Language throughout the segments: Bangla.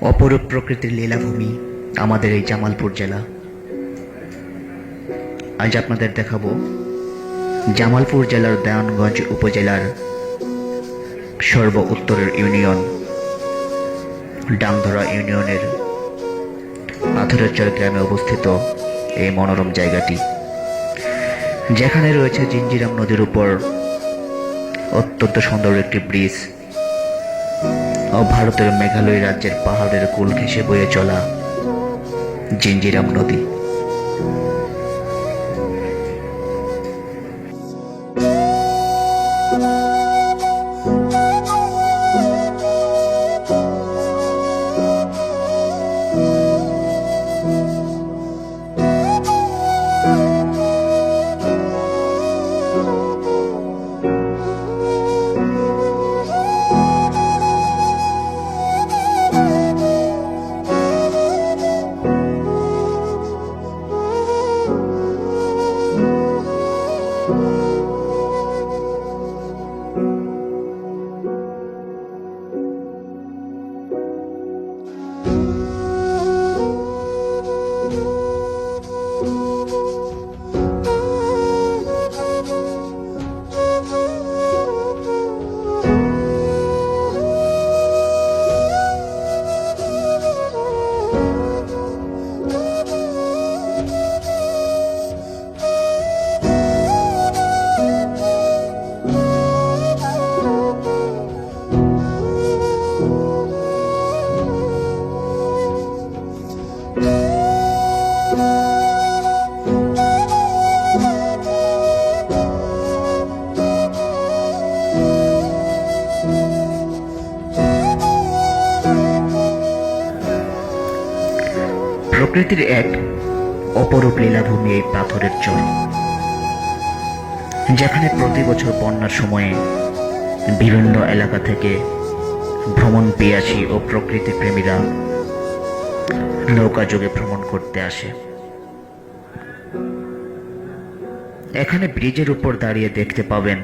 অপরূপ প্রকৃতির লীলাভূমি আমাদের এই জামালপুর জেলা। আজ আপনাদের দেখাবো জামালপুর জেলার দেওয়ানগঞ্জ উপজেলার সর্ব উত্তরের ইউনিয়ন, ডাংধরা ইউনিয়নের পাথরেরচর গ্রামে অবস্থিত এই মনোরম জায়গাটি। যেখানে রয়েছে জিঞ্জিরাম নদীর উপর অত্যন্ত সুন্দর একটি ব্রিজ। ভারতের মেঘালয় রাজ্যের পাহাড়ের কুল ঘেঁষে বয়ে চলা জিঞ্জিরাম নদী। Lord. প্রকৃতির এক অপরূপ লীলাভূমি এই পাথরের চর যেখানে প্রতি বছর বন্যার সময়ে বিভিন্ন এলাকা থেকে ভ্রমণ পিয়াসী ও প্রকৃতি প্রেমীরা নৌকাযোগে ভ্রমণ করতে আসে। এখানে ব্রিজের উপর দাঁড়িয়ে দেখতে পাবেন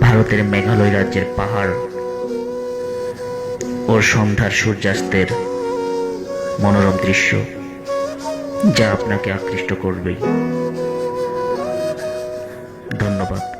ভারতের মেঘালয় রাজ্যের পাহাড় ও সন্ধ্যার সূর্যাস্তের মনোরম দৃশ্য, যা আপনাকে আকৃষ্ট করবেই ধন্যবাদ।